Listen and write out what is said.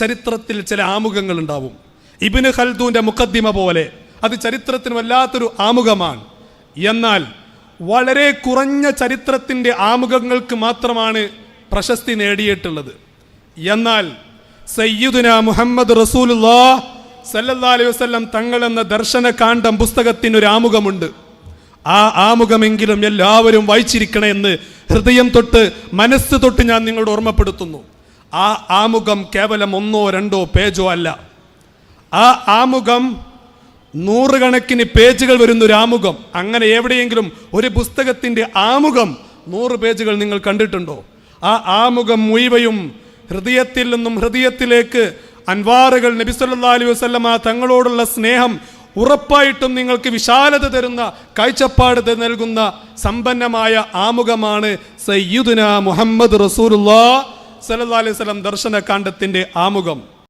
ചരിത്രത്തിൽ ചില ആമുഖങ്ങൾ ഉണ്ടാവും ഇബിന് ഖൽദൂന്റെ മുഖദ്ദിമ പോലെ അത് ചരിത്രത്തിന് വല്ലാത്തൊരു ആമുഖമാണ്. എന്നാൽ വളരെ കുറഞ്ഞ ചരിത്രത്തിന്റെ ആമുഖങ്ങൾക്ക് മാത്രമാണ് പ്രശസ്തി നേടിയിട്ടുള്ളത്. എന്നാൽ സയ്യിദുന മുഹമ്മദ് റസൂലുല്ലാ സല്ലല്ലാഹു അലൈഹി എന്ന പുസ്തകത്തിനൊരു പുസ്തകത്തിന് ഒരു ആമുഖമുണ്ട്. ആ ആമുഖമെങ്കിലും എല്ലാവരും വായിച്ചിരിക്കണേ എന്ന് ഹൃദയം തൊട്ട് മനസ്സ് തൊട്ട് ഞാൻ നിങ്ങളോട് ഓർമ്മപ്പെടുത്തുന്നു. ആ ആമുഖം കേവലം ഒന്നോ രണ്ടോ പേജോ അല്ല. ആ ആമുഖം നൂറുകണക്കിന് പേജുകൾ വരുന്ന ഒരു ആമുഖം. അങ്ങനെ എവിടെയെങ്കിലും ഒരു പുസ്തകത്തിന്റെ ആമുഖം നൂറ് പേജുകൾ നിങ്ങൾ കണ്ടിട്ടുണ്ടോ? ആ ആമുഖം മുഴുവയും ഹൃദയത്തിൽ നിന്നും ഹൃദയത്തിലേക്ക് അൻവാറുകൾ നബി സല്ലാ അലൈഹി വസല്ലമ തങ്ങളോടുള്ള സ്നേഹം ഉറപ്പായിട്ടും നിങ്ങൾക്ക് വിശാലത തരുന്ന കാഴ്ചപ്പാട് നൽകുന്ന സമ്പന്നമായ ആമുഖമാണ് സയ്യുദുന മുഹമ്മദ് റസൂലുള്ളാ. സല്ലല്ലാഹു അലൈഹി സ്വലം ദർശന കാണ്ഡത്തിന്റെ ആമുഖം.